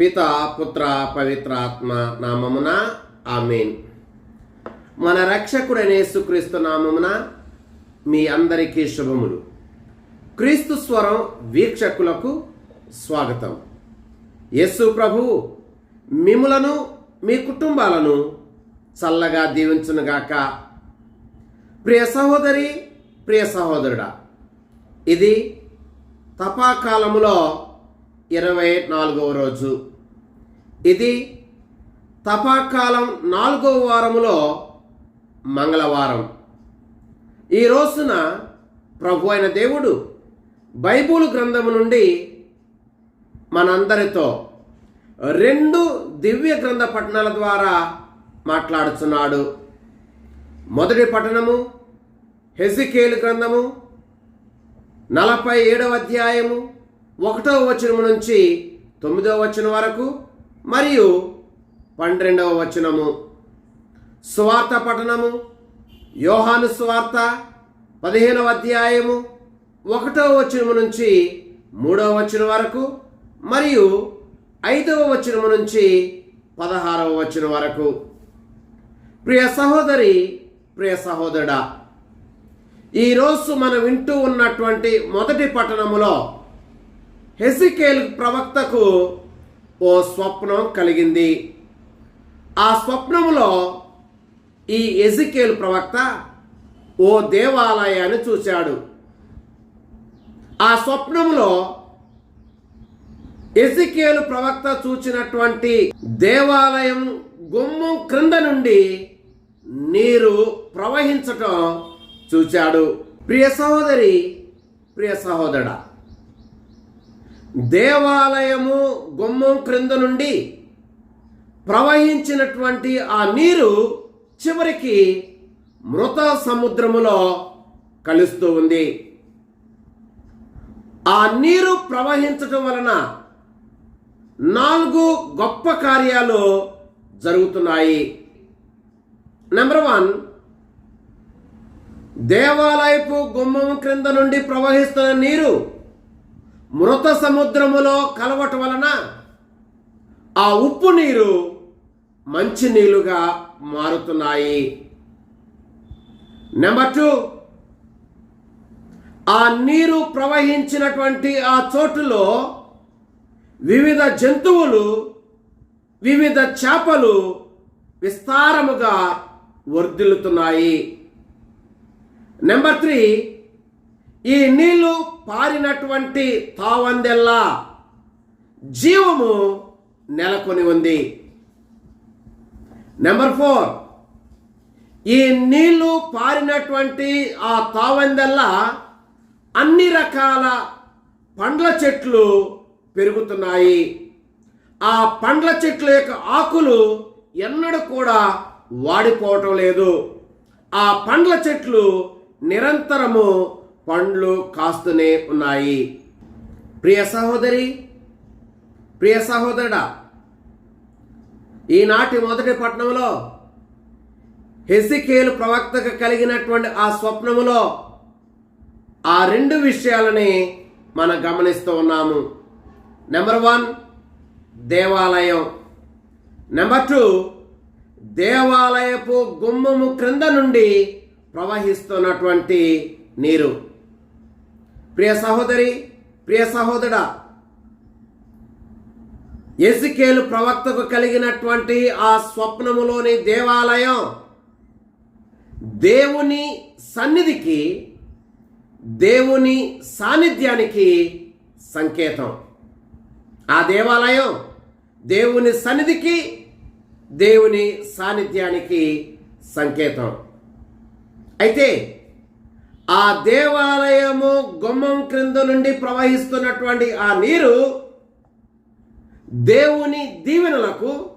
పిత పుత్ర పవిత్ర ఆత్మ నామమున ఆమెన్. మన రక్షకుడైన యేసుక్రీస్తు నామమున మీ అందరికీ శుభములు. క్రీస్తు స్వరం వీక్షకులకు స్వాగతం. యేసు ప్రభు మిములను మీ కుటుంబాలను చల్లగా దీవించునుగాక. ప్రియ సహోదరి ప్రియ సహోదరుడా ఇది తపాకాలములో ఇరవై నాలుగవ రోజు. ఇది తపాకాలం నాలుగవ వారములో మంగళవారం. ఈ రోజున ప్రభు అయిన దేవుడు బైబుల్ గ్రంథము నుండి మనందరితో రెండు దివ్య గ్రంథ పట్టణాల ద్వారా మాట్లాడుతున్నాడు మొదటి పట్టణము హెజికేలు గ్రంథము నలభై ఏడవ అధ్యాయము ఒకటవ వచనము నుంచి తొమ్మిదవ వచనం వరకు మరియు పన్నెండవ వచనము. స్వార్థ పఠనము యోహాను స్వార్థ పదిహేనవ అధ్యాయము ఒకటవ వచనము నుంచి మూడవ వచనం వరకు మరియు ఐదవ వచనము నుంచి పదహారవ వచనం వరకు. ప్రియ సహోదరి ప్రియ సహోదరుడా ఈరోజు మనం వింటూ ఉన్నటువంటి మొదటి పట్టణములో హెసికేల్ ప్రవక్తకు ఓ స్వప్నం కలిగింది. ఆ స్వప్నములో ఈ ఎజికేల్ ప్రవక్త ఓ దేవాలయాన్ని చూశాడు. ఆ స్వప్నములో ఎజికేలు ప్రవక్త చూచినటువంటి దేవాలయం గుమ్మం క్రింద నుండి నీరు ప్రవహించటం చూచాడు. ప్రియ సహోదరి ప్రియ సహోదరా దేవాలయము గుమ్మం క్రింద నుండి ప్రవహించినటువంటి ఆ నీరు చివరికి మృత సముద్రములో కలుస్తూ ఉంది. ఆ నీరు ప్రవహించటం వలన నాలుగు గొప్ప కార్యాలు జరుగుతున్నాయి. నెంబర్ వన్ దేవాలయపు గుమ్మం క్రింద నుండి ప్రవహిస్తున్న నీరు మృత సముద్రములో కలవటం వలన ఆ ఉప్పు నీరు మంచి నీళ్ళుగా మారుతున్నాయి. నెంబర్ టూ ఆ నీరు ప్రవహించినటువంటి ఆ చోటులో వివిధ జంతువులు వివిధ చేపలు విస్తారముగా వర్ధిల్లుతున్నాయి. నెంబర్ త్రీ ఈ నీళ్ళు పారినటువంటి తావందెల్లా జీవము నెలకొని ఉంది. నెంబర్ ఫోర్ ఈ నీళ్ళు పారినటువంటి ఆ తావందెల్లా అన్ని రకాల పండ్ల చెట్లు పెరుగుతున్నాయి. ఆ పండ్ల చెట్ల యొక్క ఆకులు ఎన్నడూ కూడా వాడిపోవటం లేదు. ఆ పండ్ల చెట్లు నిరంతరము పండ్లు కాస్తూనే ఉన్నాయి. ప్రియ సహోదరి ప్రియ సహోదరుడా ఈనాటి మొదటి పట్టణంలో హెసికేలు ప్రవక్తకు కలిగినటువంటి ఆ స్వప్నములో ఆ రెండు విషయాలని మనం గమనిస్తూ ఉన్నాము. నెంబర్ వన్ దేవాలయం. నెంబర్ టూ దేవాలయపు గుమ్మము క్రింద నుండి ప్రవహిస్తున్నటువంటి నీరు. ప్రియ సహోదరి ప్రియ సహోదరా ఎజికేలు ప్రవక్తకు కలిగినటువంటి ఆ స్వప్నములోని దేవాలయం దేవుని సన్నిధికి దేవుని సాన్నిధ్యానికి సంకేతం. ఆ దేవాలయం దేవుని సన్నిధికి దేవుని సాన్నిధ్యానికి సంకేతం. అయితే ఆ దేవాలయము గుమ్మం క్రింద నుండి ప్రవహిస్తున్నటువంటి ఆ నీరు దేవుని దీవెనలకు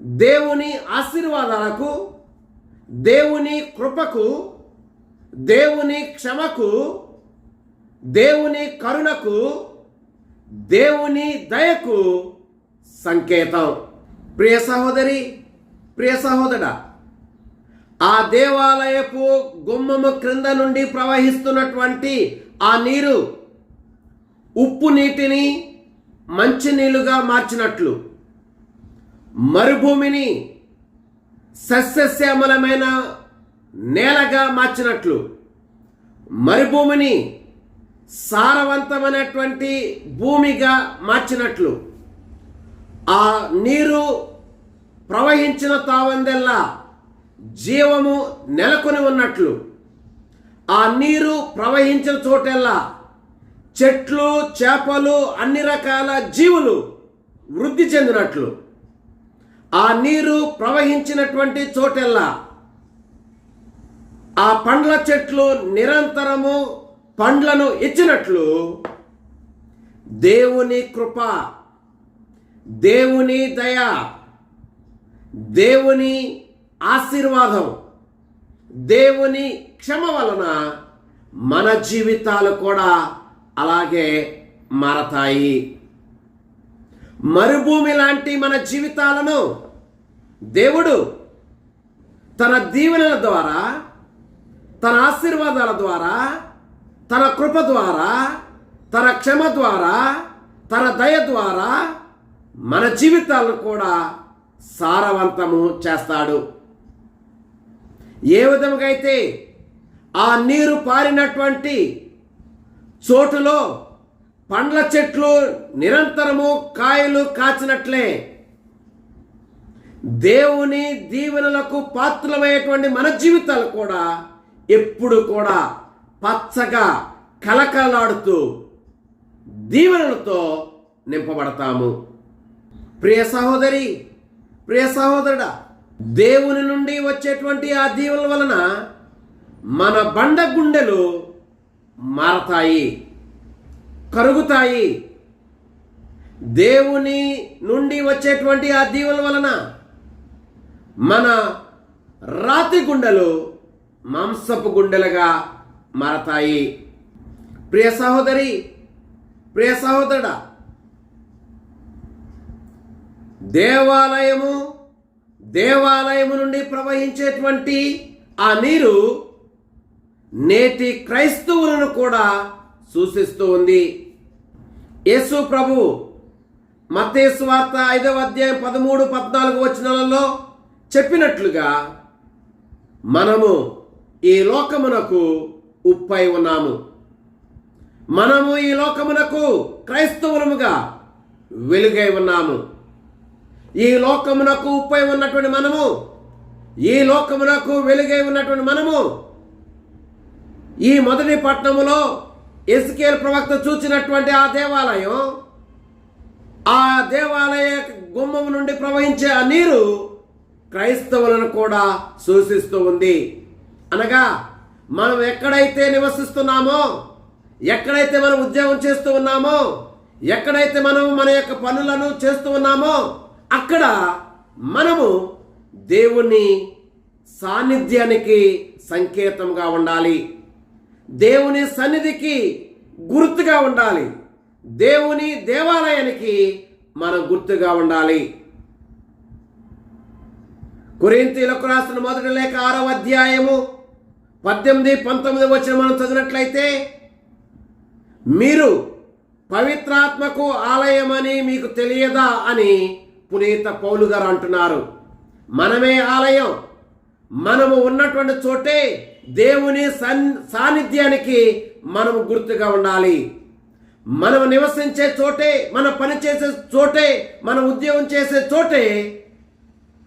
దేవుని ఆశీర్వాదాలకు దేవుని కృపకు దేవుని క్షమకు దేవుని కరుణకు దేవుని దయకు సంకేతం. ప్రియ సహోదరి ప్రియ సహోదరా ఆ దేవాలయపు గుమ్మము క్రింద నుండి ప్రవహిస్తున్నటువంటి ఆ నీరు ఉప్పు నీటిని మంచినీళ్ళుగా మార్చినట్లు. మరుభూమిని సస్యశ్యామలమైన నేలగా మార్చినట్లు. మరుభూమిని సారవంతమైనటువంటి భూమిగా మార్చినట్లు. ఆ నీరు ప్రవహించిన తావందెల్లా జీవము నెలకొని ఉన్నట్లు. ఆ నీరు ప్రవహించిన చోటెల్లా చెట్లు చేపలు అన్ని రకాల జీవులు వృద్ధి చెందినట్లు. ఆ నీరు ప్రవహించినటువంటి చోటెల్లా ఆ పండ్ల చెట్లు నిరంతరము పండ్లను ఇచ్చినట్లు. దేవుని కృప దేవుని దయ దేవుని ఆశీర్వాదం. దేవుని క్షమ వలన మన జీవితాలు కూడా అలాగే మారతాయి. మరుభూమి లాంటి మన జీవితాలను దేవుడు తన దీవెనల ద్వారా తన ఆశీర్వాదాల ద్వారా తన కృప ద్వారా తన క్షమ ద్వారా తన దయ ద్వారా మన జీవితాలను కూడా సారవంతము చేస్తాడు. ఏ విధముగా అయితే ఆ నీరు పారినటువంటి చోటులో పండ్ల చెట్లు నిరంతరము కాయలు కాచినట్లే దేవుని దీవెనలకు పాత్రలమైనటువంటి మన జీవితాలు కూడా ఎప్పుడు కూడా పచ్చగా కలకలాడుతూ దీవెనలతో నింపబడతాము. ప్రియ సహోదరి ప్రియ సహోదరుడా దేవుని నుండి వచ్చేటువంటి ఆ దీవుల వలన మన బండ గుండెలు మారతాయి కరుగుతాయి. దేవుని నుండి వచ్చేటువంటి ఆ దీవుల వలన మన రాతి గుండెలు మాంసపు గుండెలుగా మారతాయి. ప్రియ సహోదరి ప్రియ సహోదరుడా దేవాలయము దేవాలయము నుండి ప్రవహించేటువంటి ఆ నీరు నేటి క్రైస్తవులను కూడా సూచిస్తూ ఉంది. యేసు ప్రభు మత్తేసు వార్త ఐదవ అధ్యాయం పదమూడు పద్నాలుగు వచనాలలో చెప్పినట్లుగా మనము ఈ లోకమునకు ఉప్పై ఉన్నాము. మనము ఈ లోకమునకు క్రైస్తవులముగా వెలుగై ఉన్నాము. ఈ లోకమునకు ఉప్పై ఉన్నటువంటి మనము ఈ లోకమునకు వెలుగై ఉన్నటువంటి మనము ఈ మొదటి పట్టణములో ఎస్కేల్ ప్రవక్త చూచినటువంటి ఆ దేవాలయం ఆ దేవాలయ గుమ్మం నుండి ప్రవహించే ఆ నీరు క్రైస్తవులను కూడా సూచిస్తూ ఉంది. అనగా మనం ఎక్కడైతే నివసిస్తున్నామో ఎక్కడైతే మనం ఉద్యోగం చేస్తూ ఉన్నామో ఎక్కడైతే మనం మన యొక్క పనులను చేస్తూ ఉన్నామో అక్కడ మనము దేవుని సాన్నిధ్యానికి సంకేతంగా ఉండాలి. దేవుని సన్నిధికి గుర్తుగా ఉండాలి. దేవుని దేవాలయానికి మనం గుర్తుగా ఉండాలి. కొరింతీలకు రాసిన మొదటి లేక ఆరవ అధ్యాయము పద్దెనిమిది పంతొమ్మిది వచ్చిన మనం చదివినట్లయితే మీరు పవిత్రాత్మకు ఆలయమని మీకు తెలియదా అని పునీత పౌలు గారు అంటున్నారు. మనమే ఆలయం. మనము ఉన్నటువంటి చోటే దేవుని సన్ సాన్నిధ్యానికి మనము గుర్తుగా ఉండాలి. మనం నివసించే చోటే మన పని చేసే చోటే మనం ఉద్యోగం చేసే చోటే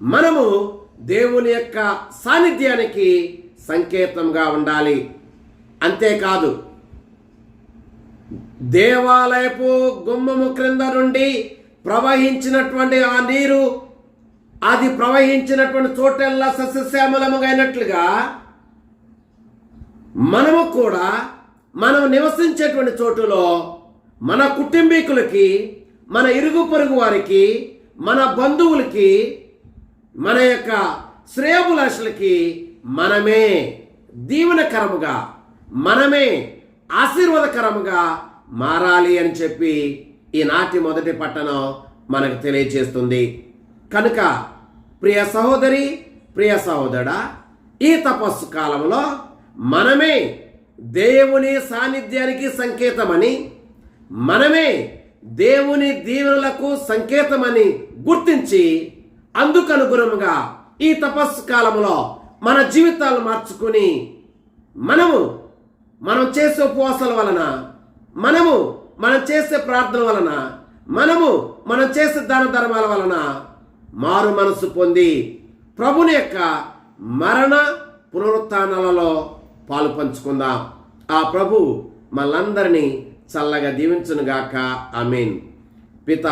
మనము దేవుని యొక్క సాన్నిధ్యానికి సంకేతంగా ఉండాలి. అంతేకాదు దేవాలయపు గుమ్మము క్రింద నుండి ప్రవహించినటువంటి ఆ నీరు అది ప్రవహించినటువంటి చోటెల్లా సస్యశ్యామలముగా అయినట్లుగా మనము కూడా మనం నివసించేటువంటి చోటులో మన కుటుంబీకులకి మన ఇరుగు పొరుగు వారికి మన బంధువులకి మన యొక్క శ్రేయబులాషులకి మనమే దీవనకరముగా మనమే ఆశీర్వాదకరముగా మారాలి అని చెప్పి ఈనాటి మొదటి పట్టణం మనకు తెలియచేస్తుంది కనుక ప్రియ సహోదరి ప్రియ సహోదరా ఈ తపస్సు కాలంలో మనమే దేవుని సాన్నిధ్యానికి సంకేతమని మనమే దేవుని దీవెనలకు సంకేతమని గుర్తించి అందుకనుగుణంగా ఈ తపస్సు కాలంలో మన జీవితాలు మార్చుకుని మనము మనం చేసే ఉపవాసాల వలన మనము మనం చేసే ప్రార్థన వలన మనము మనం చేసే దాన ధర్మాల వలన మారు మనసు పొంది ప్రభుని యొక్క మరణ పునరుత్నాలలో పాలు పంచుకుందాం. ఆ ప్రభు మనందరినీ చల్లగా దీవించునుగాక. ఆమెన్. పిత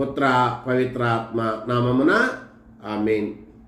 పుత్ర పవిత్రాత్మ నామమున ఆమెన్.